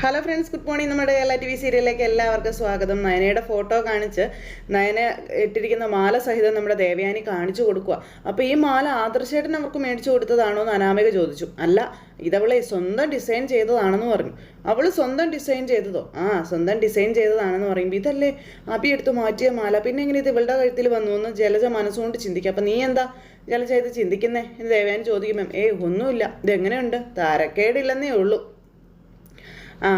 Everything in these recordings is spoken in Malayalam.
ഹലോ ഫ്രണ്ട്സ് ഗുഡ് മോർണിംഗ് നമ്മുടെ എല്ലാ ടി വി സീരിയലിലേക്ക് എല്ലാവർക്കും സ്വാഗതം. നയനയുടെ ഫോട്ടോ കാണിച്ച് നയന ഇട്ടിരിക്കുന്ന മാല സഹിതം നമ്മുടെ ദേവയാനി കാണിച്ചു കൊടുക്കുക. അപ്പോൾ ഈ മാല ആദർശേട്ടൻ അവർക്ക് മേടിച്ചു കൊടുത്തതാണോ എന്ന് അനാമിക ചോദിച്ചു. അല്ല ഇതവളെ സ്വന്തം ഡിസൈൻ ചെയ്തതാണെന്ന് പറഞ്ഞു. അവൾ സ്വന്തം ഡിസൈൻ ചെയ്തതോ? ആ സ്വന്തം ഡിസൈൻ ചെയ്തതാണെന്ന് പറയുമ്പോൾ ഇതല്ലേ? അബി എടുത്ത് മാറ്റിയ മാല. പിന്നെ എങ്ങനെ ഇത് ഇവളുടെ കഴുത്തിൽ വന്നു എന്ന് ജലജ മനസ്സുകൊണ്ട് ചിന്തിക്കുക അപ്പം നീ എന്താ ജലജ ഇത് ചിന്തിക്കുന്നേ? എന്ന് ദേവയാനി ചോദിക്കുമ്പം ഏയ് ഒന്നുമില്ല. ഇതെങ്ങനെയുണ്ട്? താരക്കേടില്ലെന്നേ ഉള്ളൂ. ആ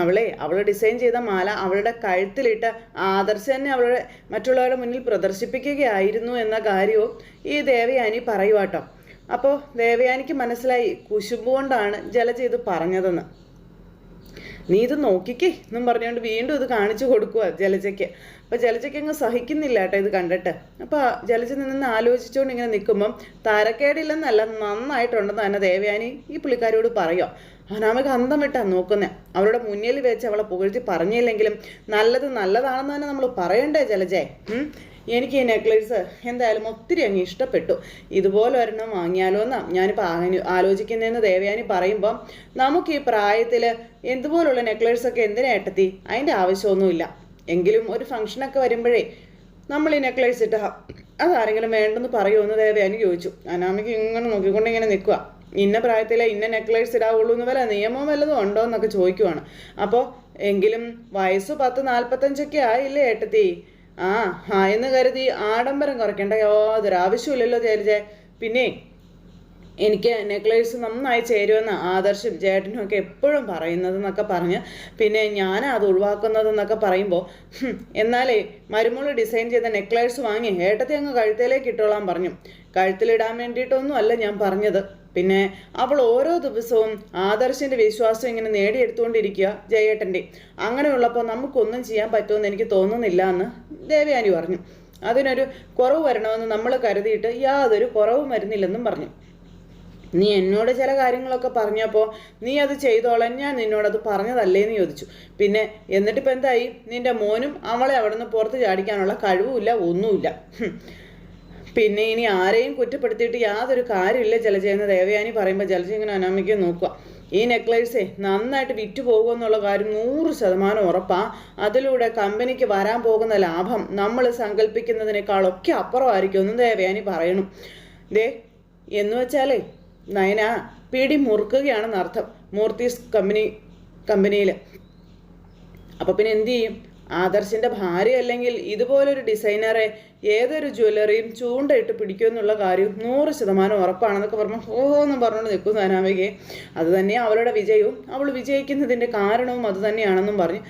അവളെ അവൾ ഡിസൈൻ ചെയ്ത മാല അവളുടെ കഴുത്തിലിട്ട് ആദർശ തന്നെ അവളുടെ മറ്റുള്ളവരുടെ മുന്നിൽ പ്രദർശിപ്പിക്കുകയായിരുന്നു എന്ന കാര്യവും ഈ ദേവയാനി പറയുവാട്ടോ അപ്പോൾ ദേവയാനിക്ക് മനസ്സിലായി കുശുമ്പ് കൊണ്ടാണ് ജലജ പറഞ്ഞതെന്ന്. നീ ഇത് നോക്കിക്കേ എന്നും പറഞ്ഞുകൊണ്ട് വീണ്ടും ഇത് കാണിച്ചു കൊടുക്കുക ജലജയ്ക്ക്. അപ്പോൾ ജലജയ്ക്ക് അങ്ങ് സഹിക്കുന്നില്ല കേട്ടോ ഇത് കണ്ടിട്ട്. അപ്പോൾ ജലജ നിന്ന് ആലോചിച്ചുകൊണ്ട് ഇങ്ങനെ നിൽക്കുമ്പം തരക്കേടില്ലെന്നല്ല നന്നായിട്ടുണ്ടെന്ന് തന്നെ ദേവയാനി ഈ പുള്ളിക്കാരോട് പറയുക അനാമിക അന്തം വിട്ടാ നോക്കുന്നേ. അവളുടെ മുന്നിൽ വെച്ച് അവളെ പുകഴ്ത്തി പറഞ്ഞില്ലെങ്കിലും നല്ലത് നല്ലതാണെന്ന് തന്നെ നമ്മൾ പറയണ്ടേ ജലജേ. എനിക്ക് ഈ നെക്ലേസ് എന്തായാലും ഒത്തിരി അങ്ങ് ഇഷ്ടപ്പെട്ടു. ഇതുപോലെ ഒരെണ്ണം വാങ്ങിയാലോ എന്നാ ഞാനിപ്പോൾ ആലോചി ആലോചിക്കുന്നതെന്ന് ദേവയാനി പറയുമ്പം നമുക്ക് ഈ പ്രായത്തിൽ എന്തുപോലുള്ള നെക്ലേസൊക്കെ എന്തിനാ ഏട്ടത്തി? അതിന്റെ ആവശ്യമൊന്നുമില്ല. എങ്കിലും ഒരു ഫംഗ്ഷനൊക്കെ വരുമ്പോഴേ നമ്മൾ ഈ നെക്ലേസ് ഇട്ട അതാരെങ്കിലും വേണ്ടെന്ന് പറയുമെന്ന് ദേവയാനി ചോദിച്ചു. അനാമിക്ക് ഇങ്ങനെ നോക്കിക്കൊണ്ട് ഇങ്ങനെ നിൽക്കുക ഇന്ന പ്രായത്തിലെ ഇന്ന നെക്ലേസ് ഇടാവുള്ളൂ എന്ന് വല്ല നിയമം വല്ലതും ഉണ്ടോ എന്നൊക്കെ ചോദിക്കുവാണ്. അപ്പോൾ എങ്കിലും വയസ്സ് പത്ത് നാൽപ്പത്തഞ്ചൊക്കെ ആയില്ലേ ഏട്ടത്തി? ആ ആ എന്ന് കരുതി ആഡംബരം കുറയ്ക്കേണ്ട യാതൊരു ആവശ്യമില്ലല്ലോ ചേരിജെ പിന്നെ എനിക്ക് നെക്ലേസ് നന്നായി ചേരുമെന്ന് ആദർശും ചേട്ടനും ഒക്കെ എപ്പോഴും പറയുന്നതെന്നൊക്കെ പറഞ്ഞ് പിന്നെ ഞാൻ അത് ഒഴിവാക്കുന്നതെന്നൊക്കെ പറയുമ്പോൾ "ഹും, എന്നാലേ മരുമോൾ ഡിസൈൻ ചെയ്ത നെക്ലേസ് വാങ്ങി ഏട്ടത്തെ അങ്ങ് കഴുത്തേലേക്ക് ഇട്ടോളാൻ പറഞ്ഞു. കഴുത്തിലിടാൻ വേണ്ടിയിട്ടൊന്നും അല്ല ഞാൻ പറഞ്ഞത്. പിന്നെ അവൾ ഓരോ ദിവസവും ആദർശിന്റെ വിശ്വാസം ഇങ്ങനെ നേടിയെടുത്തുകൊണ്ടിരിക്കുക ജയേട്ടന്റെ അങ്ങനെയുള്ളപ്പോൾ നമുക്കൊന്നും ചെയ്യാൻ പറ്റുമെന്ന് എനിക്ക് തോന്നുന്നില്ല എന്ന് ദേവയാനി പറഞ്ഞു. അതിനൊരു കുറവ് വരണമെന്ന് നമ്മൾ കരുതിയിട്ട് യാതൊരു കുറവും വരുന്നില്ലെന്നും പറഞ്ഞു. നീ എന്നോട് ചില കാര്യങ്ങളൊക്കെ പറഞ്ഞപ്പോൾ നീ അത് ചെയ്തോളാൻ ഞാൻ നിന്നോടത് പറഞ്ഞതല്ലേന്ന് ചോദിച്ചു. പിന്നെ എന്നിട്ടിപ്പോൾ എന്തായി? നിന്റെ മോനും അവളെ അവിടെ നിന്ന് പുറത്ത് ചാടിക്കാനുള്ള കഴിവുമില്ല ഒന്നുമില്ല. പിന്നെ ഇനി ആരെയും കുറ്റപ്പെടുത്തിയിട്ട് യാതൊരു കാര്യമില്ല ജലജയെന്ന് ദേവയാനി പറയുമ്പോൾ ജലജ ഇങ്ങനെ അനാമിക്ക് നോക്കുക. ഈ നെക്ലേസേ നന്നായിട്ട് വിറ്റ് പോകുമെന്നുള്ള കാര്യം നൂറ് ശതമാനം ഉറപ്പാ. അതിലൂടെ കമ്പനിക്ക് വരാൻ പോകുന്ന ലാഭം നമ്മൾ സങ്കല്പിക്കുന്നതിനേക്കാളൊക്കെ അപ്പുറമായിരിക്കും ഒന്നും ദേവയാനി പറയണം. ദേ എന്ന് വെച്ചാലേ നയന പിടി മുറുക്കുകയാണെന്നർത്ഥം മൂർത്തീസ് കമ്പനി കമ്പനിയിൽ അപ്പോൾ പിന്നെ എന്തു ചെയ്യും? ആദർശിന്റെ ഭാര്യ അല്ലെങ്കിൽ ഇതുപോലൊരു ഡിസൈനറെ ഏതൊരു ജ്വല്ലറിയും ചൂണ്ടയിട്ട് പിടിക്കുമെന്നുള്ള കാര്യം നൂറ് ശതമാനം ഉറപ്പാണെന്നൊക്കെ പറഞ്ഞു ഓഹോ എന്ന് പറഞ്ഞുകൊണ്ട് നിൽക്കുന്നു അനാമികയെ തന്നെ അവളുടെ വിജയവും. അവൾ വിജയിക്കുന്നതിന്റെ കാരണവും അതുതന്നെയാണെന്നും പറഞ്ഞു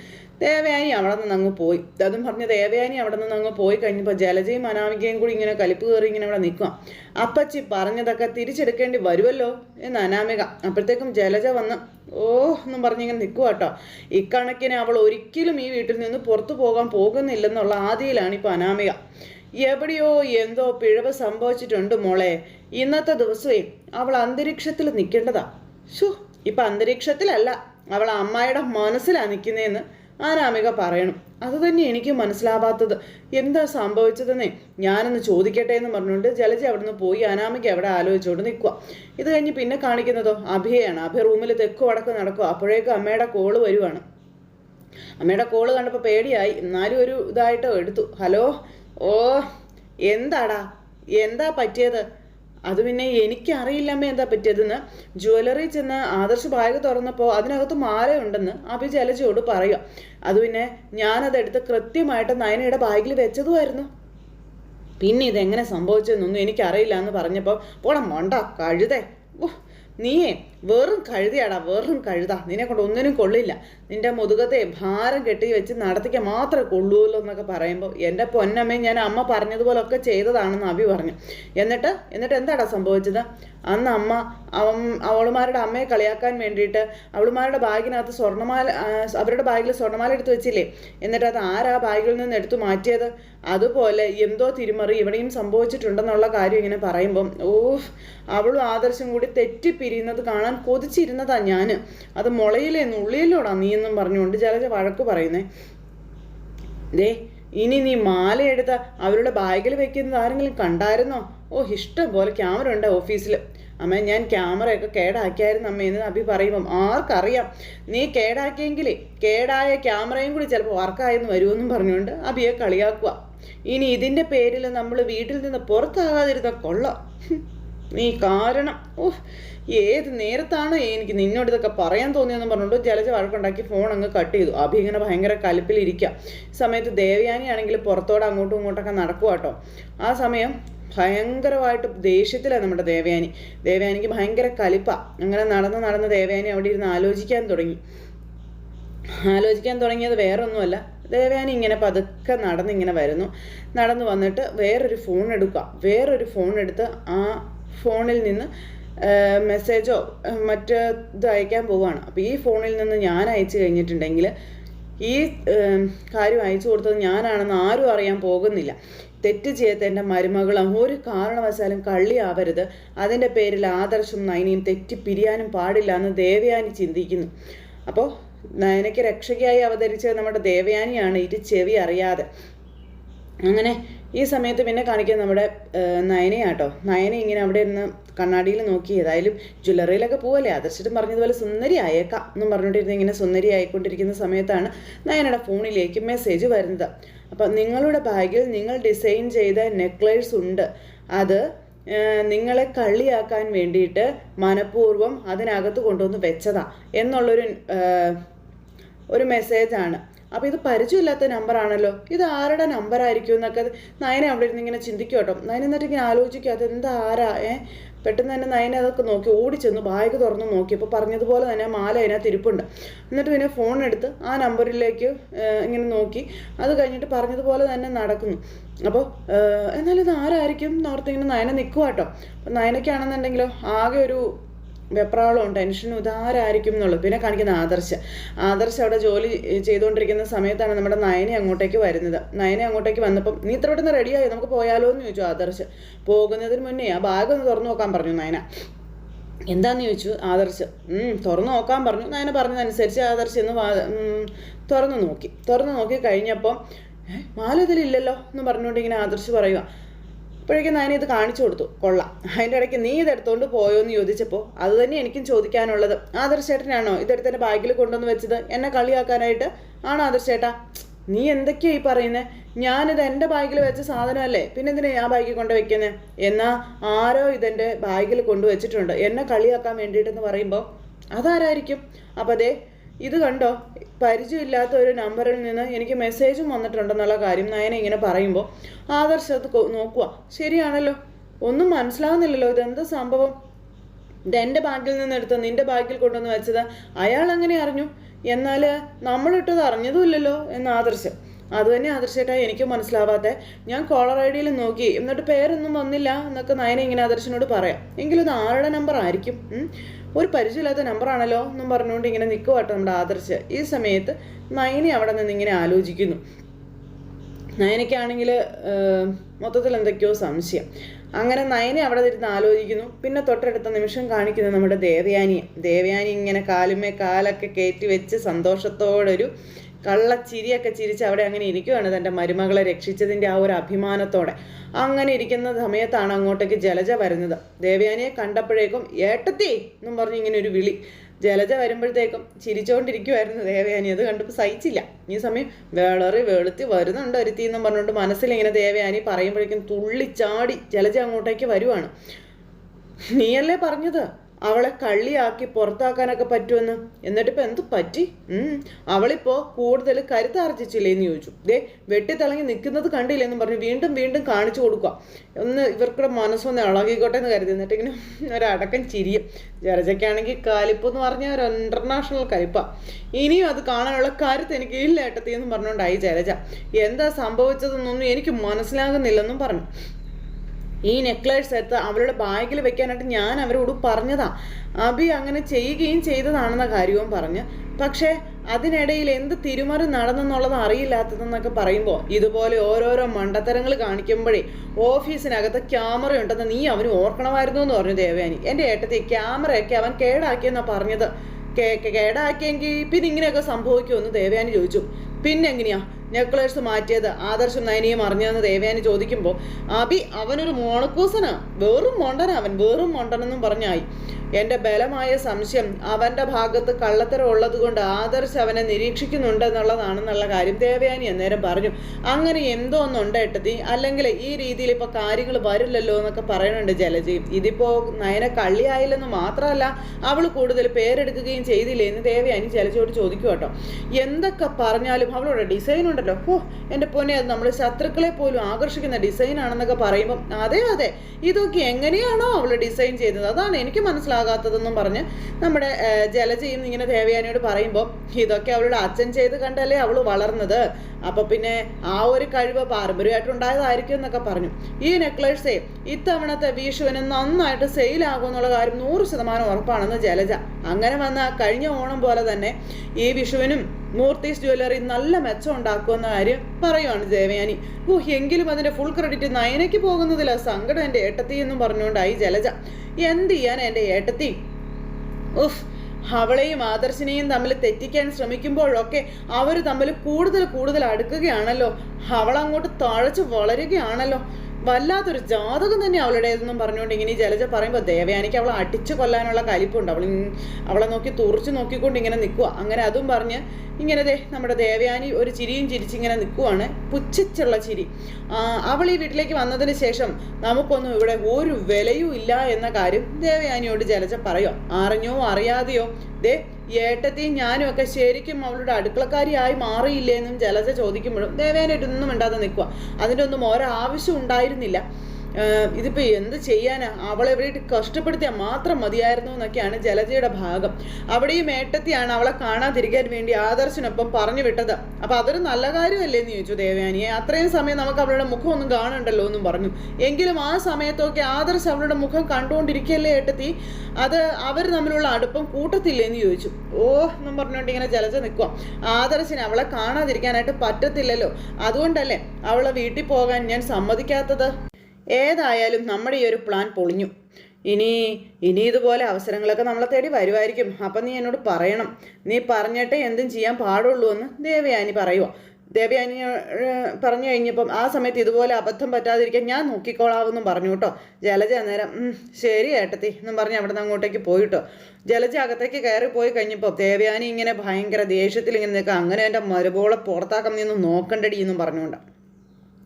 ദേവയാനി അവിടെ നിന്ന് അങ്ങ് പോയി. അതും പറഞ്ഞ് ദേവയാനി അവിടെ നിന്ന് അങ്ങ് പോയി കഴിഞ്ഞപ്പോൾ ജലജയും അനാമികയും കൂടി ഇങ്ങനെ കലിപ്പ് കയറി ഇങ്ങനെ അവിടെ നിൽക്കുക അപ്പച്ചി പറഞ്ഞതൊക്കെ തിരിച്ചെടുക്കേണ്ടി വരുമല്ലോ എന്ന് അനാമിക. അപ്പോഴത്തേക്കും ജലജ വന്ന് ഓ എന്നും പറഞ്ഞിങ്ങനെ നിൽക്കുക കേട്ടോ ഇക്കണക്കിന് അവൾ ഒരിക്കലും ഈ വീട്ടിൽ നിന്ന് പുറത്തു പോകാൻ പോകുന്നില്ലെന്നുള്ള ആദിയിലാണ് ഇപ്പോൾ അനാമിക. എവിടെയോ എന്തോ പിഴവ് സംഭവിച്ചിട്ടുണ്ട് മോളെ. ഇന്നത്തെ ദിവസമേ അവൾ അന്തരീക്ഷത്തിൽ നിൽക്കേണ്ടതാ. ഷു ഇപ്പം അന്തരീക്ഷത്തിലല്ല. അവൾ അമ്മായിയുടെ മനസ്സിലാണ് നിൽക്കുന്നതെന്ന് ആനാമിക പറയണം. അത് തന്നെ എനിക്ക് മനസ്സിലാവാത്തത്. എന്താ സംഭവിച്ചതെന്നേ ഞാനൊന്ന് ചോദിക്കട്ടെ എന്ന് പറഞ്ഞുകൊണ്ട് ജലജ അവിടുന്ന് പോയി അനാമിക അവിടെ ആലോചിച്ചുകൊണ്ട് നിൽക്കുക ഇത് കഴിഞ്ഞ് പിന്നെ കാണിക്കുന്നതോ? അഭിയാണ് അഭി റൂമിൽ തെക്കു വടക്ക് നടക്കുക അപ്പോഴേക്കും അമ്മയുടെ കോൾ വരുവാണ്. അമ്മയുടെ കോൾ കണ്ടപ്പോൾ പേടിയായി. എന്നാലും ഒരു ഇതായിട്ടോ എടുത്തു. ഹലോ? ഓ എന്താടാ? എന്താ പറ്റിയത്? അത് പിന്നെ എനിക്കറിയില്ലമ്മ എന്താ പറ്റിയതെന്ന്. ജ്വല്ലറി ചെന്ന് ആദർശ് ബാഗ് തുറന്നപ്പോൾ അതിനകത്ത് മാലയുണ്ടെന്ന് അഭി ജലജയോട് പറയുക. അത് പിന്നെ ഞാനതെടുത്ത് കൃത്യമായിട്ട് നയനയുടെ ബാഗിൽ വെച്ചതുമായിരുന്നു. പിന്നെ ഇതെങ്ങനെ സംഭവിച്ചതെന്നൊന്നും എനിക്കറിയില്ല എന്ന് പറഞ്ഞപ്പോൾ പോണം മൊണ്ട കഴുതേ. നീയേ വെറും കഴുതയാടാ വെറും കഴുത. നിന്നെ കൊണ്ട് ഒന്നിനും കൊള്ളില്ല. നിന്റെ മുതുകത്തെ ഭാരം കെട്ടി വെച്ച് നടത്തിക്കാൻ മാത്രമേ കൊള്ളൂല്ലോ എന്നൊക്കെ പറയുമ്പോൾ എന്റെ പൊന്നമ്മേ ഞാൻ അമ്മ പറഞ്ഞതുപോലൊക്കെ ചെയ്തതാണെന്ന് അഭി പറഞ്ഞു. എന്നിട്ട് എന്നിട്ട് എന്താടാ സംഭവിച്ചത്? അന്ന് അമ്മ അവൻ അവളുമാരുടെ അമ്മയെ കളിയാക്കാൻ വേണ്ടിയിട്ട് അവളുമാരുടെ ബാഗിനകത്ത് സ്വർണമാല അവരുടെ ബാഗിൽ സ്വർണമാല എടുത്തു വെച്ചില്ലേ? എന്നിട്ട് അത് ആരാ ബാഗിൽ നിന്ന് എടുത്തു മാറ്റിയത്? അതുപോലെ എന്തോ തിരിമറി ഇവിടെയും സംഭവിച്ചിട്ടുണ്ടെന്നുള്ള കാര്യം ഇങ്ങനെ പറയുമ്പം ഓ അവളും ആദർശം കൂടി തെറ്റിപ്പിരിയുന്നത് കാണാൻ കൊതിച്ചിരുന്നതാ ഞാൻ അത് മുളയിലേ നുള്ളിയിലോടാ നീ എന്നും പറഞ്ഞുകൊണ്ട് ജലജ വഴക്ക് പറയുന്നേ. ദേ ഇനി നീ മാല എടുത്ത അവരുടെ ബാഗിൽ വെക്കുന്നത് ആരെങ്കിലും കണ്ടായിരുന്നോ? ഓ ഇഷ്ടം പോലെ ക്യാമറ ഉണ്ട് ഓഫീസിൽ അമ്മ ഞാൻ ക്യാമറയൊക്കെ കേടാക്കിയായിരുന്നു അമ്മയെന്ന് അഭി പറയുമ്പം. ആർക്കറിയാം. നീ കേടാക്കിയെങ്കിലേ കേടായ ക്യാമറയും കൂടി ചിലപ്പോൾ വർക്കായെന്ന് വരുമെന്നും പറഞ്ഞുകൊണ്ട് അഭിയെ കളിയാക്കുക. ഇനി ഇതിന്റെ പേരിൽ നമ്മൾ വീട്ടിൽ നിന്ന് പുറത്താകാതിരുന്ന കൊള്ളാം. നീ കാരണം ഓഹ് ഏത് നേരത്താണ് എനിക്ക് നിന്നോട് ഇതൊക്കെ പറയാൻ തോന്നിയെന്ന് പറഞ്ഞുകൊണ്ട് ജലജ വഴക്കുണ്ടാക്കി ഫോൺ അങ്ങ് കട്ട് ചെയ്തു. അഭി ഇങ്ങനെ ഭയങ്കര കലിപ്പിലിരിക്കുക സമയത്ത് ദേവയാനി ആണെങ്കിൽ പുറത്തോടെ അങ്ങോട്ടും ഇങ്ങോട്ടൊക്കെ നടക്കുക കേട്ടോ ആ സമയം ഭയങ്കരമായിട്ട് ദേഷ്യത്തിലാണ് നമ്മുടെ ദേവയാനി. ദേവയാനിക്ക് ഭയങ്കര കലിപ്പ. അങ്ങനെ നടന്ന് നടന്ന് ദേവയാനി അവിടെ ഇരുന്ന് ആലോചിക്കാൻ തുടങ്ങി. ആലോചിക്കാൻ തുടങ്ങിയത് വേറൊന്നുമല്ല. ദേവയാനി ഇങ്ങനെ പതുക്കെ നടന്നിങ്ങനെ വരുന്നു. നടന്നു വന്നിട്ട് വേറൊരു ഫോൺ എടുക്കുക. വേറൊരു ഫോൺ എടുത്ത് ആ ഫോണിൽ നിന്ന് മെസ്സേജോ മറ്റ് ഇത് അയക്കാൻ പോവുകയാണ്. അപ്പോൾ ഈ ഫോണിൽ നിന്ന് ഞാൻ അയച്ചു കഴിഞ്ഞിട്ടുണ്ടെങ്കിൽ ഈ കാര്യം അയച്ചു കൊടുത്തത് ഞാനാണെന്ന് ആരും അറിയാൻ പോകുന്നില്ല. തെറ്റ് ചെയ്യാത്ത എന്റെ മരുമകളും ഒരു കാരണവശാലും കള്ളിയാവരുത്. അതിന്റെ പേരിൽ ആദർശം നയനിയും തെറ്റി പിരിയാനും പാടില്ല എന്ന് ദേവയാനി ചിന്തിക്കുന്നു. അപ്പോൾ നയനയ്ക്ക് രക്ഷകയായി അവതരിച്ചത് നമ്മുടെ ദേവയാനിയാണ് ഇത് ചെവി അറിയാതെ. അങ്ങനെ ഈ സമയത്ത് പിന്നെ കാണിക്കുന്നത് നമ്മുടെ നയനയാട്ടോ. നയന ഇങ്ങനെ അവിടെ ഇരുന്ന് കണ്ണാടിയിൽ നോക്കി ഏതായാലും ജ്വല്ലറിയിലൊക്കെ പോവല്ലേ? ആദർശിട്ടും പറഞ്ഞതുപോലെ സുന്ദരി ആയേക്കാം എന്നും പറഞ്ഞുകൊണ്ടിരുന്ന ഇങ്ങനെ സുന്ദരി ആയിക്കൊണ്ടിരിക്കുന്ന സമയത്താണ് നയനയുടെ ഫോണിലേക്ക് മെസ്സേജ് വരുന്നത്. അപ്പം നിങ്ങളുടെ ബാഗിൽ നിങ്ങൾ ഡിസൈൻ ചെയ്ത നെക്ലേഴ്സ് ഉണ്ട്. അത് നിങ്ങളെ കള്ളിയാക്കാൻ വേണ്ടിയിട്ട് മനഃപൂർവം അതിനകത്ത് കൊണ്ടുവന്ന് വെച്ചതാ. എന്നുള്ളൊരു ഒരു മെസ്സേജാണ് അപ്പോൾ ഇത് പരിചയമില്ലാത്ത നമ്പറാണല്ലോ ഇത് ആരുടെ നമ്പർ ആയിരിക്കും എന്നൊക്കെ നയന അവിടെ ഇരുന്ന് ഇങ്ങനെ ചിന്തിക്കും കേട്ടോ. നയന എന്നിട്ട് ഇങ്ങനെ ആലോചിക്കുക അത് എന്താ ആരാ? ഏ? പെട്ടെന്ന് തന്നെ നയന അതൊക്കെ നോക്കി ഓടിച്ചെന്ന് ബാഗ് തുറന്ന് നോക്കി. അപ്പോൾ പറഞ്ഞതുപോലെ തന്നെ മാല അതിനകത്ത് ഇരിപ്പുണ്ട്. എന്നിട്ട് പിന്നെ ഫോൺ എടുത്ത് ആ നമ്പറിലേക്ക് ഇങ്ങനെ നോക്കി. അത് കഴിഞ്ഞിട്ട് പറഞ്ഞതുപോലെ തന്നെ നടക്കുന്നു. അപ്പോൾ എന്നാലും ഇത് ആരായിരിക്കും എന്നോർത്ത് ഇങ്ങനെ നയന നിൽക്കുക കേട്ടോ. അപ്പം നയനയ്ക്കാണെന്നുണ്ടെങ്കിലോ ആകെ ഒരു വെപ്രാളവും ടെൻഷനും ഇതാരായിരിക്കും എന്നുള്ളത് പിന്നെ കാണിക്കുന്ന ആദർശ. ആദർശ അവിടെ ജോലി ചെയ്തുകൊണ്ടിരിക്കുന്ന സമയത്താണ് നമ്മുടെ നയനെ അങ്ങോട്ടേക്ക് വരുന്നത്. നയനെ അങ്ങോട്ടേക്ക് വന്നപ്പം നീ ഇത്ര പെട്ടെന്ന് റെഡിയായി നമുക്ക് പോയാലോ? എന്ന് ചോദിച്ചു ആദർശ്. പോകുന്നതിന് മുന്നേ ആ ബാഗ് ഒന്ന് തുറന്നു നോക്കാൻ പറഞ്ഞു നയന. എന്താന്ന്? ചോദിച്ചു ആദർശ്. തുറന്നു നോക്കാൻ പറഞ്ഞു. നയന പറഞ്ഞതനുസരിച്ച് ആദർശ് എന്ന് തുറന്നു നോക്കി. തുറന്നു നോക്കി കഴിഞ്ഞപ്പം "ഏ, മാല ഇതിലില്ലല്ലോ എന്ന് പറഞ്ഞുകൊണ്ട് ഇങ്ങനെ ആദർശ് പറയുക. അപ്പോഴേക്കും ഞാൻ ഇത് കാണിച്ചു കൊടുത്തു. കൊള്ളാം. അതിന്റെ ഇടയ്ക്ക് നീ ഇതെടുത്തോണ്ട് പോയോ എന്ന് ചോദിച്ചപ്പോൾ അത് തന്നെ എനിക്കും ചോദിക്കാനുള്ളത്. ആദർശേട്ടനാണോ ഇതെടുത്ത് എന്റെ ബാഗിൽ കൊണ്ടുവന്ന് വെച്ചത്? എന്നെ കളിയാക്കാനായിട്ട് ആണോ ആദർശേട്ടാ നീ എന്തൊക്കെയാ ഈ പറയുന്നത് ഞാനിത് എന്റെ ബാഗിൽ വെച്ച സാധനമല്ലേ? പിന്നെ എന്തിനാ ഞാൻ ബാഗിൽ കൊണ്ട് വെക്കുന്നത് എന്നാൽ ആരോ ഇതെന്റെ ബാഗിൽ കൊണ്ടുവച്ചിട്ടുണ്ട് എന്നെ കളിയാക്കാൻ വേണ്ടിയിട്ടെന്ന് പറയുമ്പോൾ അതാരായിരിക്കും? അപ്പോൾ അതെ ഇത് കണ്ടോ? പരിചയമില്ലാത്ത ഒരു നമ്പറിൽ നിന്ന് എനിക്ക് മെസ്സേജും വന്നിട്ടുണ്ടെന്നുള്ള കാര്യം നയന ഇങ്ങനെ പറയുമ്പോൾ ആദർശ് അത് നോക്കുക ശരിയാണല്ലോ. ഒന്നും മനസ്സിലാവുന്നില്ലല്ലോ ഇതെന്താ സംഭവം? ഇത് എന്റെ ബാഗിൽ നിന്ന് എടുത്ത് നിന്റെ ബാഗിൽ കൊണ്ടുവന്ന് വെച്ചത് അയാൾ അങ്ങനെ അറിഞ്ഞു. എന്നാൽ നമ്മളിട്ടത് അറിഞ്ഞതുമില്ലല്ലോ എന്ന് ആദർശ്. അത് തന്നെ ആദർശേട്ടാ എനിക്ക് മനസ്സിലാവാത്ത. ഞാൻ കോളർ ഐ ഡിയിൽ നോക്കി. എന്നിട്ട് പേരൊന്നും വന്നില്ല എന്നൊക്കെ നയന ഇങ്ങനെ ആദർശനോട് പറയാം. എങ്കിലും ഇത് ആരുടെ നമ്പർ ആയിരിക്കും? ഒരു പരിചയമില്ലാത്ത നമ്പറാണല്ലോ എന്നും പറഞ്ഞുകൊണ്ട് ഇങ്ങനെ നിൽക്കുവാട്ടോ നമ്മുടെ ആദർശ്. ഈ സമയത്ത് നയനെ അവിടെ നിന്ന് ഇങ്ങനെ ആലോചിക്കുന്നു. നയനയ്ക്കാണെങ്കിൽ മൊത്തത്തിൽ എന്തൊക്കെയോ സംശയം. അങ്ങനെ നയനെ അവിടെ ഇരുന്ന് ആലോചിക്കുന്നു. പിന്നെ തൊട്ടടുത്ത നിമിഷം കാണിക്കുന്നത് നമ്മുടെ ദേവയാനിയെ. ദേവയാനി ഇങ്ങനെ കാലുമേ കാലൊക്കെ കയറ്റി വെച്ച് സന്തോഷത്തോടൊരു കള്ളച്ചിരിയൊക്കെ ചിരിച്ച് അവിടെ അങ്ങനെ ഇരിക്കുകയാണ് തന്റെ മരുമകളെ രക്ഷിച്ചതിന്റെ ആ ഒരു അഭിമാനത്തോടെ. അങ്ങനെ ഇരിക്കുന്ന സമയത്താണ് അങ്ങോട്ടേക്ക് ജലജ വരുന്നത്. ദേവയാനിയെ കണ്ടപ്പോഴേക്കും ഏട്ടത്തി എന്നും പറഞ്ഞ് ഇങ്ങനെ ഒരു വിളി. ജലജ വരുമ്പോഴത്തേക്കും ചിരിച്ചുകൊണ്ടിരിക്കുമായിരുന്നു ദേവയാനി. അത് കണ്ടപ്പോൾ സഹിച്ചില്ല. ഈ സമയം വേളറി വെളുത്തി വരുന്നുണ്ട് ഒരുത്തി എന്നും പറഞ്ഞുകൊണ്ട് മനസ്സിലിങ്ങനെ ദേവയാനി പറയുമ്പോഴേക്കും തുള്ളിച്ചാടി ജലജ അങ്ങോട്ടേക്ക് വരുവാണ്. നീയല്ലേ പറഞ്ഞത്? അവളെ കള്ളിയാക്കി പുറത്താക്കാനൊക്കെ പറ്റുമെന്ന്? എന്നിട്ടിപ്പോൾ എന്ത് പറ്റി? ഉം, അവളിപ്പോൾ കൂടുതൽ കരുത്താർജിച്ചില്ലേ എന്ന് ചോദിച്ചു. ദേ വെട്ടിത്തിളങ്ങി നിൽക്കുന്നത് കണ്ടില്ലെന്നും പറഞ്ഞു വീണ്ടും വീണ്ടും കാണിച്ചു കൊടുക്കുക. ഒന്ന് ഇവർക്കുടെ മനസ്സൊന്ന് ഇളകിക്കോട്ടെ എന്ന് കരുതി. എന്നിട്ട് ഇങ്ങനെ ഒരടക്കം ചിരിയും. ജലജയ്ക്കാണെങ്കിൽ കലിപ്പ് എന്ന് പറഞ്ഞാൽ ഒരു ഇന്റർനാഷണൽ കലിപ്പാണ് ഇനിയും അത് കാണാനുള്ള കാര്യത്തെ എനിക്ക് ഇല്ല ഏട്ടത്തി എന്നും പറഞ്ഞുകൊണ്ടായി ജലജ. എന്താ സംഭവിച്ചതെന്നൊന്നും എനിക്ക് മനസ്സിലാകുന്നില്ലെന്നും പറഞ്ഞു. ഈ നെക്ലേസ് എടുത്ത് അവരുടെ ബാഗിൽ വെക്കാനായിട്ട് ഞാൻ അവരോട് പറഞ്ഞതാ. അബി അങ്ങനെ ചെയ്യുകയും ചെയ്തതാണെന്ന കാര്യവും പറഞ്ഞ്. പക്ഷേ അതിനിടയിൽ എന്ത് തിരുമറി നടന്നെന്നുള്ളത് അറിയില്ലാത്തതെന്നൊക്കെ പറയുമ്പോൾ ഇതുപോലെ ഓരോരോ മണ്ടത്തരങ്ങൾ കാണിക്കുമ്പോഴേ ഓഫീസിനകത്ത് ക്യാമറ ഉണ്ടെന്ന് നീ അവന് ഓർക്കണമായിരുന്നു എന്ന് പറഞ്ഞു ദേവയാനി. എന്റെ ഏട്ടത്തി ക്യാമറയൊക്കെ അവൻ കേടാക്കിയെന്നാ പറഞ്ഞത്. കേടാക്കിയെങ്കിൽ പിന്നെ ഇങ്ങനെയൊക്കെ സംഭവിക്കുമെന്ന് ദേവയാനി ചോദിച്ചു. പിന്നെ എങ്ങനെയാ? നെക്ലേഴ്സ് മാറ്റിയത് ആദർശം നയനിയും അറിഞ്ഞതെന്ന് ദേവയാനി ചോദിക്കുമ്പോൾ അബി അവനൊരു മോണക്കൂസനാ. വെറും മൊണ്ടനാ അവൻ വെറും മോണ്ടനെന്നും പറഞ്ഞായി. എന്റെ ബലമായ സംശയം അവന്റെ ഭാഗത്ത് കള്ളത്തരം ഉള്ളത് കൊണ്ട് ആദർശ് അവനെ നിരീക്ഷിക്കുന്നുണ്ടെന്നുള്ളതാണെന്നുള്ള കാര്യം ദേവയാനി അന്നേരം പറഞ്ഞു. അങ്ങനെ എന്തോ ഒന്നുണ്ട് ഏട്ടത്തി? അല്ലെങ്കിൽ ഈ രീതിയിൽ ഇപ്പോൾ കാര്യങ്ങൾ വരില്ലല്ലോ എന്നൊക്കെ പറയുന്നുണ്ട് ജലജയും ഇതിപ്പോൾ നയന കള്ളിയായില്ലെന്ന് മാത്രമല്ല അവൾ കൂടുതൽ പേരെടുക്കുകയും ചെയ്തില്ലേ എന്ന് ദേവയാനി ജലജയോട് ചോദിക്കും കേട്ടോ എന്തൊക്കെ പറഞ്ഞാലും അവളുടെ ഡിസൈൻ ഉണ്ടല്ലോ ഓ എന്റെ പൊന്നെ അത് നമ്മുടെ ശത്രുക്കളെ പോലും ആകർഷിക്കുന്ന ഡിസൈൻ ആണെന്നൊക്കെ പറയുമ്പം അതെ അതെ ഇതൊക്കെ എങ്ങനെയാണോ അവൾ ഡിസൈൻ ചെയ്തത്? അതാണ് എനിക്ക് മനസ്സിലാകാത്തതെന്നും പറഞ്ഞ് നമ്മുടെ ജലജയും ഇങ്ങനെ ദേവയാനിയോട് പറയുമ്പോൾ ഇതൊക്കെ അവളുടെ അച്ഛൻ ചെയ്ത് കണ്ടല്ലേ അവൾ വളർന്നത്? അപ്പൊ പിന്നെ ആ ഒരു കഴിവ് പാരമ്പര്യമായിട്ട് ഉണ്ടായതായിരിക്കും എന്നൊക്കെ പറഞ്ഞു. ഈ നെക്ലേഴ്സേ ഇത്തവണത്തെ വിഷുവിന് നന്നായിട്ട് സെയിലാകും എന്നുള്ള കാര്യം നൂറ് ശതമാനം ഉറപ്പാണെന്ന് ജലജ. അങ്ങനെ വന്ന കഴിഞ്ഞ ഓണം പോലെ തന്നെ ഈ വിഷുവിനും മൂർത്തീസ് ജ്വല്ലറി നല്ല മെച്ചം ഉണ്ടാക്കുമെന്ന കാര്യം പറയുവാണ് ദേവയാനി. ഓ എങ്കിലും അതിന്റെ ഫുൾ ക്രെഡിറ്റ് നയനയ്ക്ക് പോകുന്നതില്ല സങ്കടം എന്റെ ഏട്ടത്തി എന്നും പറഞ്ഞുകൊണ്ടായി ജലജ. എന്ത് ചെയ്യാൻ എന്റെ ഏട്ടത്തി? ഉഫ് അവളെയും ആദർശിനെയും തമ്മിൽ തെറ്റിക്കാൻ ശ്രമിക്കുമ്പോഴൊക്കെ അവർ തമ്മിൽ കൂടുതൽ കൂടുതൽ അടുക്കുകയാണല്ലോ. അവളങ്ങോട്ട് തഴച്ചു വളരുകയാണല്ലോ. വല്ലാത്തൊരു ജാതകം തന്നെ അവളുടേതെന്നും പറഞ്ഞുകൊണ്ട് ഇങ്ങനെ ജലജ പറയുമ്പോൾ ദേവയാനിക്ക് അവളെ അടിച്ചു കൊല്ലാനുള്ള കലിപ്പുണ്ട്. അവൾ അവളെ നോക്കി തുറച്ചു നോക്കിക്കൊണ്ട് ഇങ്ങനെ നിൽക്കുക അങ്ങനെ അതും പറഞ്ഞ് ഇങ്ങനെ ദേ നമ്മുടെ ദേവയാനി ഒരു ചിരിയും ചിരിച്ചിങ്ങനെ നിൽക്കുവാണ് പുച്ഛിച്ചുള്ള ചിരി. അവൾ ഈ വീട്ടിലേക്ക് വന്നതിന് ശേഷം നമുക്കൊന്നും ഇവിടെ ഒരു വിലയും ഇല്ല എന്ന കാര്യം ദേവയാനിയോട് ജലജ പറയുക അറിഞ്ഞോ അറിയാതെയോ? ദേ ഏട്ടത്തെയും ഞാനും ഒക്കെ ശരിക്കും അവളുടെ അടുക്കളക്കാരിയായി മാറിയില്ലേന്നും ജലജ ചോദിക്കുമ്പോഴും ദേവയാനി ഒന്നും മിണ്ടാതെ നിൽക്കുക അതിന്റെ ഒന്നും ഒരാവശ്യം ഉണ്ടായിരുന്നില്ല. ആഹ് ഇതിപ്പോ എന്ത് ചെയ്യാനാ? അവളെ വേണ്ടി കഷ്ടപ്പെടുത്തിയാൽ മാത്രം മതിയായിരുന്നു എന്നൊക്കെയാണ് ജലജയുടെ ഭാഗം. അവിടെയും ഏട്ടത്തിയാണ് അവളെ കാണാതിരിക്കാൻ വേണ്ടി ആദർശനൊപ്പം പറഞ്ഞു വിട്ടത്. അപ്പൊ അതൊരു നല്ല കാര്യമല്ലേ എന്ന് ചോദിച്ചു ദേവയാനിയെ അത്രയും സമയം നമുക്ക് അവളുടെ മുഖം ഒന്നും കാണണ്ടല്ലോ എന്നും പറഞ്ഞു. എങ്കിലും ആ സമയത്തൊക്കെ ആദർശ് അവളുടെ മുഖം കണ്ടുകൊണ്ടിരിക്കല്ലേ ഏട്ടത്തി? അത് അവർ തമ്മിലുള്ള അടുപ്പം കൂട്ടത്തില്ലേ എന്ന് ചോദിച്ചു. ഓ എന്നും പറഞ്ഞുകൊണ്ട് ഇങ്ങനെ ജലജ നിൽക്കുക ആദർശിന് അവളെ കാണാതിരിക്കാനായിട്ട് പറ്റത്തില്ലല്ലോ. അതുകൊണ്ടല്ലേ അവളെ വീട്ടിൽ പോകാൻ ഞാൻ സമ്മതിക്കാത്തത്? ഏതായാലും നമ്മുടെ ഈ ഒരു പ്ലാൻ പൊളിഞ്ഞു. ഇനി ഇനി ഇതുപോലെ അവസരങ്ങളൊക്കെ നമ്മളെ തേടി വരുമായിരിക്കും അപ്പം നീ എന്നോട് പറയണം. നീ പറഞ്ഞിട്ടേ എന്തും ചെയ്യാൻ പാടുള്ളൂ എന്ന് ദേവയാനി പറയുക ദേവയാനി പറഞ്ഞു കഴിഞ്ഞപ്പം ആ സമയത്ത് ഇതുപോലെ അബദ്ധം പറ്റാതിരിക്കാൻ ഞാൻ നോക്കിക്കോളാവെന്നും പറഞ്ഞു കേട്ടോ. ജലജ അന്നേരം "ഉം, ശരി ഏട്ടത്തി എന്നും പറഞ്ഞ് അവിടെ നിന്ന് അങ്ങോട്ടേക്ക് പോയിട്ടോ ജലജ അകത്തേക്ക് കയറി പോയി കഴിഞ്ഞപ്പോൾ ദേവയാനി ഇങ്ങനെ ഭയങ്കര ദേഷ്യത്തിൽ ഇങ്ങനെ നിൽക്കുക. അങ്ങനെ എന്റെ മരുപോളെ പുറത്താക്കാൻ നീ ഒന്നും നോക്കണ്ടടി എന്നും പറഞ്ഞുകൊണ്ട്.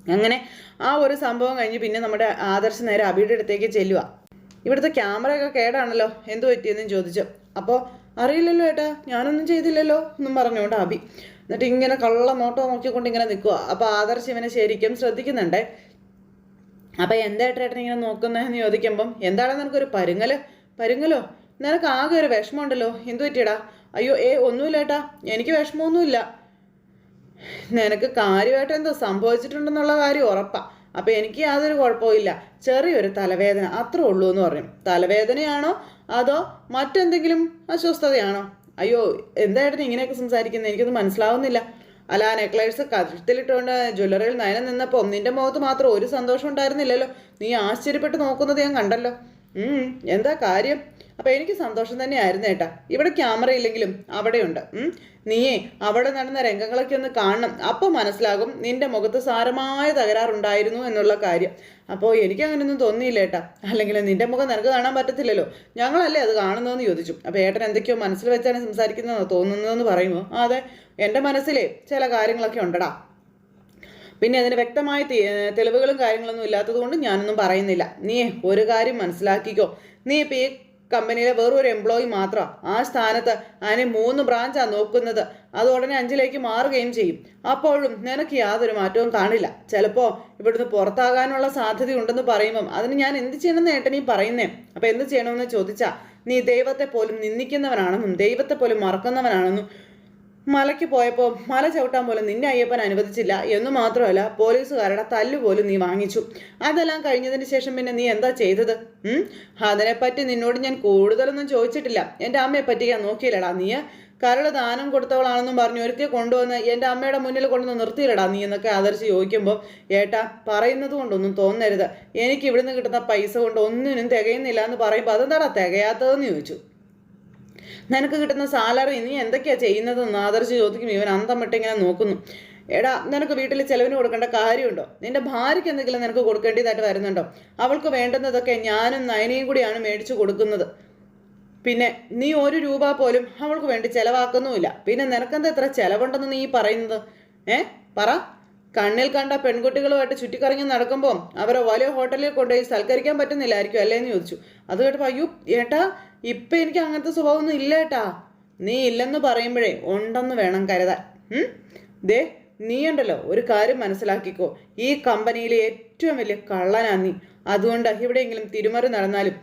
അങ്ങനെ ആ ഒരു സംഭവം കഴിഞ്ഞ് പിന്നെ നമ്മുടെ ആദർശ് നേരെ അബിയുടെ അടുത്തേക്ക് ചെല്ലുക. ഇവിടുത്തെ ക്യാമറയൊക്കെ കേടാണല്ലോ? എന്തു പറ്റിയെന്നും ചോദിച്ചു. അപ്പോൾ അറിയില്ലല്ലോ ഏട്ടാ ഞാനൊന്നും ചെയ്തില്ലല്ലോ എന്നും പറഞ്ഞുകൊണ്ട് അബി. എന്നിട്ട് ഇങ്ങനെ കള്ള നോട്ടോ നോക്കിക്കൊണ്ട് ഇങ്ങനെ നിൽക്കുക. അപ്പോൾ ആദർശ് ഇവനെ ശരിക്കും ശ്രദ്ധിക്കുന്നുണ്ടേ. അപ്പം എന്താ ഏട്ടൻ ഇങ്ങനെ നോക്കുന്നതെന്ന് ചോദിക്കുമ്പം എന്താണ് നിനക്കൊരു പരുങ്ങൽ പരുങ്ങലോ? നിനക്ക് ആകെ ഒരു വിഷമമുണ്ടല്ലോ എന്തു പറ്റിയടാ? അയ്യോ ഏ ഒന്നുമില്ല ഏട്ടാ. എനിക്ക് വിഷമമൊന്നുമില്ല. നിനക്ക് കാര്യമായിട്ട് എന്തോ സംഭവിച്ചിട്ടുണ്ടെന്നുള്ള കാര്യം ഉറപ്പാ. അപ്പൊ എനിക്ക് യാതൊരു കുഴപ്പമില്ല ചെറിയൊരു തലവേദന അത്രേ ഉള്ളൂ എന്ന് പറഞ്ഞു. തലവേദനയാണോ അതോ മറ്റെന്തെങ്കിലും അസ്വസ്ഥതയാണോ? അയ്യോ എന്തായിരുന്നു ഇങ്ങനെയൊക്കെ സംസാരിക്കുന്നത് എനിക്കൊന്നും മനസ്സിലാവുന്നില്ല. അല്ല ആ നെക്ലേഴ്സ് കഴുത്തിലിട്ടുകൊണ്ട് ജ്വല്ലറിയിൽ നയനം നിന്നപ്പോൾ നിന്റെ മുഖത്ത് മാത്രം ഒരു സന്തോഷം ഉണ്ടായിരുന്നില്ലല്ലോ. നീ ആശ്ചര്യപ്പെട്ട് നോക്കുന്നത് ഞാൻ കണ്ടല്ലോ. എന്താ കാര്യം? അപ്പൊ എനിക്ക് സന്തോഷം തന്നെയായിരുന്നു ഏട്ടാ. ഇവിടെ ക്യാമറ ഇല്ലെങ്കിലും അവിടെയുണ്ട്. നീയേ അവിടെ നടന്ന രംഗങ്ങളൊക്കെ ഒന്ന് കാണണം. അപ്പോൾ മനസ്സിലാകും നിന്റെ മുഖത്ത് സാരമായ തകരാറുണ്ടായിരുന്നു എന്നുള്ള കാര്യം. അപ്പോൾ എനിക്ക് അങ്ങനെയൊന്നും തോന്നിയില്ല ഏട്ടാ. അല്ലെങ്കിൽ നിന്റെ മുഖം നിനക്ക് കാണാൻ പറ്റത്തില്ലല്ലോ. ഞങ്ങളല്ലേ അത് കാണുന്നതെന്ന് ചോദിച്ചു. അപ്പോൾ ഏട്ടൻ എന്തൊക്കെയോ മനസ്സിൽ വെച്ചാണ് സംസാരിക്കുന്നതെന്നോ തോന്നുന്നതെന്ന് പറയുമോ അതെ. എന്റെ മനസ്സിലെ ചില കാര്യങ്ങളൊക്കെ ഉണ്ടടാ. പിന്നെ അതിന് വ്യക്തമായ തെളിവുകളും കാര്യങ്ങളൊന്നും ഇല്ലാത്തത് കൊണ്ട് ഞാനൊന്നും പറയുന്നില്ല. നീ ഒരു കാര്യം മനസ്സിലാക്കിക്കോ. നീ ഇപ്പൊ ഈ കമ്പനിയിലെ വെറും ഒരു എംപ്ലോയി മാത്രമാണ് ആ സ്ഥാനത്ത് അതിന് മൂന്ന് ബ്രാഞ്ചാണ് നോക്കുന്നത്. അത് ഉടനെ അഞ്ചിലേക്ക് മാറുകയും ചെയ്യും. അപ്പോഴും നിനക്ക് യാതൊരു മാറ്റവും കാണില്ല. ചിലപ്പോൾ ഇവിടുന്ന് പുറത്താകാനുള്ള സാധ്യത ഉണ്ടെന്ന് പറയുമ്പം അതിന് ഞാൻ എന്ത് ചെയ്യണമെന്ന് ഏട്ടനീ പറയുന്നേ? അപ്പം എന്ത് ചെയ്യണമെന്ന് ചോദിച്ചാൽ നീ ദൈവത്തെ പോലും നിന്ദിക്കുന്നവനാണെന്നും ദൈവത്തെ പോലും മറക്കുന്നവനാണെന്നും മലയ്ക്ക് പോയപ്പോൾ മല ചവിട്ടാൻ പോലും നിന്റെ അയ്യപ്പൻ അനുവദിച്ചില്ല എന്ന് മാത്രമല്ല പോലീസുകാരുടെ തല്ല് പോലും നീ വാങ്ങിച്ചു. അതെല്ലാം കഴിഞ്ഞതിന് ശേഷം പിന്നെ നീ എന്താ ചെയ്തത്? അതിനെപ്പറ്റി നിന്നോട് ഞാൻ കൂടുതലൊന്നും ചോദിച്ചിട്ടില്ല. എന്റെ അമ്മയെ പറ്റി ഞാൻ നോക്കിയില്ലടാ നീ. കരൾ ദാനം കൊടുത്തവളാണെന്നും പറഞ്ഞ് ഒരുക്കെ കൊണ്ടുവന്ന് എന്റെ അമ്മയുടെ മുന്നിൽ കൊണ്ടുവന്ന് നിർത്തിയില്ലടാ നീ എന്നൊക്കെ ആദർശ് ചോദിക്കുമ്പോൾ ഏട്ടാ പറയുന്നത് കൊണ്ടൊന്നും തോന്നരുത്. എനിക്ക് ഇവിടുന്ന് കിട്ടുന്ന പൈസ കൊണ്ട് ഒന്നിനും തികയുന്നില്ല എന്ന് പറയുമ്പോൾ അതെന്താടാ തികയാത്തതെന്ന്? ചോദിച്ചു. നിനക്ക് കിട്ടുന്ന സാലറി നീ എന്തൊക്കെയാ ചെയ്യുന്നതെന്ന് ആദർശ് ചോദിക്കും. ഇവൻ അന്തം വിട്ടിങ്ങനെ നോക്കുന്നു. എടാ നിനക്ക് വീട്ടിൽ ചെലവിന് കൊടുക്കേണ്ട കാര്യമുണ്ടോ? നിന്റെ ഭാര്യയ്ക്ക് എന്തെങ്കിലും നിനക്ക് കൊടുക്കേണ്ടതായിട്ട് വരുന്നുണ്ടോ? അവൾക്ക് വേണ്ടുന്നതൊക്കെ ഞാനും നയനയും കൂടിയാണ് മേടിച്ചു കൊടുക്കുന്നത്. പിന്നെ നീ ഒരു രൂപ പോലും അവൾക്ക് വേണ്ടി ചെലവാക്കുന്നുമില്ല. പിന്നെ നിനക്കെന്താ എത്ര ചെലവുണ്ടെന്ന് നീ പറയുന്നത്? ഏ? പറ. കണ്ണിൽ കണ്ട പെൺകുട്ടികളുമായിട്ട് ചുറ്റിക്കറങ്ങി നടക്കുമ്പോൾ അവരെ വലിയ ഹോട്ടലിൽ കൊണ്ടുപോയി സൽക്കരിക്കാൻ പറ്റുന്നില്ലായിരിക്കും അല്ലേന്ന് ചോദിച്ചു. അത് കേട്ടപ്പോൾ അയ്യോ ഏട്ടാ ഇപ്പം എനിക്ക് അങ്ങനത്തെ സ്വഭാവമൊന്നും ഇല്ല ഏട്ടാ. നീ ഇല്ലെന്ന് പറയുമ്പോഴേ ഉണ്ടെന്ന് വേണം കരുതാൻ. ദേ നീ ഉണ്ടല്ലോ ഒരു കാര്യം മനസ്സിലാക്കിക്കോ. ഈ കമ്പനിയിലെ ഏറ്റവും വലിയ കള്ളനാ നീ. അതുകൊണ്ട് എവിടെയെങ്കിലും തിരുമറി നടന്നാലും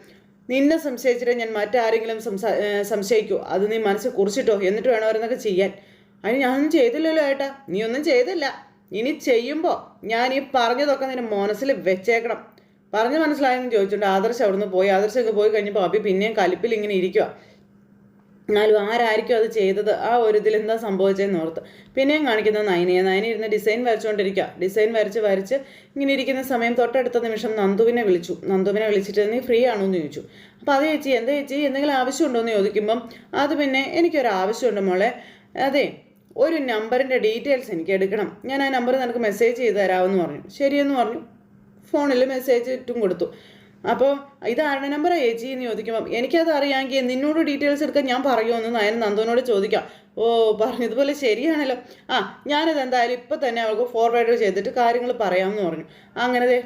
നിന്നെ സംശയിച്ചിട്ട് ഞാൻ മറ്റാരെങ്കിലും സംസാ സംശയിക്കൂ. അത് നീ മനസ്സിൽ കുറിച്ചിട്ടോ എന്നിട്ട് വേണം അവരെന്നൊക്കെ ചെയ്യാൻ. അതിന് ഞാനൊന്നും ചെയ്തില്ലല്ലോ ഏട്ടാ. നീ ഒന്നും ചെയ്തില്ല. ഇനി ചെയ്യുമ്പോൾ ഞാൻ ഈ പറഞ്ഞതൊക്കെ നിന്റെ മനസ്സിൽ വെച്ചേക്കണം. പറഞ്ഞ് മനസ്സിലായെന്ന് ചോദിച്ചിട്ടുണ്ട് ആദർശ് അവിടുന്ന് പോയി. ആദർശൊക്കെ പോയി കഴിഞ്ഞപ്പോൾ അഭി പിന്നെയും കലിപ്പിൽ ഇങ്ങനെ ഇരിക്കുക എന്നാലും ആരായിരിക്കും അത് ചെയ്തത്? ആ ഒരു ഇതിൽ എന്താ സംഭവിച്ചതെന്ന് ഓർത്ത്. പിന്നെയും കാണിക്കുന്നത് നയനയെ നയന ഇരുന്ന് ഡിസൈൻ വരച്ചുകൊണ്ടിരിക്കുക ഡിസൈൻ വരച്ച് വരച്ച് ഇങ്ങനെ ഇരിക്കുന്ന സമയം തൊട്ടടുത്ത നിമിഷം നന്ദുവിനെ വിളിച്ചു. നന്ദുവിനെ വിളിച്ചിട്ട് നീ ഫ്രീ ആണോ എന്ന് ചോദിച്ചു. അപ്പോൾ അത് ചേച്ചി എന്താ ചേച്ചി? എന്തെങ്കിലും ആവശ്യമുണ്ടോ എന്ന് ചോദിക്കുമ്പം അത് പിന്നെ എനിക്കൊരു ആവശ്യമുണ്ട് മോളെ. അതെ ഒരു നമ്പറിന്റെ ഡീറ്റെയിൽസ് എനിക്ക് എടുക്കണം. ഞാൻ ആ നമ്പർ നിനക്ക് മെസ്സേജ് ചെയ്ത് തരാമെന്ന് പറഞ്ഞു. ശരിയെന്ന് പറഞ്ഞു. ഫോണിൽ മെസ്സേജ് ഇട്ടും കൊടുത്തു. അപ്പോൾ ഇത് ആരുടെ നമ്പറാണ് ചേച്ചി എന്ന് ചോദിക്കുമ്പം എനിക്കത് അറിയാമെങ്കിൽ നിന്നോട് ഡീറ്റെയിൽസ് എടുക്കാൻ ഞാൻ പറയുമെന്ന് നയൻ നന്ദുവിനോട് ചോദിക്കാം. ഓ പറഞ്ഞതുപോലെ ശരിയാണല്ലോ. ആ ഞാനത് എന്തായാലും ഇപ്പം തന്നെ അവൾക്ക് ഫോർവേഡ് ചെയ്തിട്ട് കാര്യങ്ങൾ പറയാമെന്ന് പറഞ്ഞു. അങ്ങനെ ദേ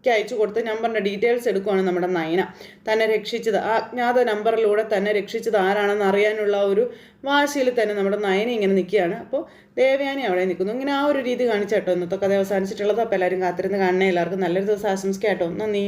കൂട്ടുകാരിക്ക് അയച്ചു കൊടുത്ത് നമ്പറിന്റെ ഡീറ്റെയിൽസ് എടുക്കുവാണ് നമ്മുടെ നയന. തന്നെ രക്ഷിച്ചത്. അജ്ഞാത നമ്പറിലൂടെ തന്നെ രക്ഷിച്ചത് ആരാണെന്ന് അറിയാനുള്ള ഒരു വാശിയിൽ തന്നെ നമ്മുടെ നയന ഇങ്ങനെ നിൽക്കുകയാണ്. അപ്പോൾ ദേവയാനി അവിടെ നിൽക്കുന്നു. ഇങ്ങനെ ആ ഒരു രീതി കാണിച്ചാട്ടോ ഇന്നത്തെ കഥ അവസാനിച്ചിട്ടുള്ളത്. അപ്പോൾ എല്ലാവരും കാത്തിരുന്ന് കാണണേ. എല്ലാവർക്കും നല്ലൊരു ദിവസം ആശംസിക്കാട്ടോ നന്ദി.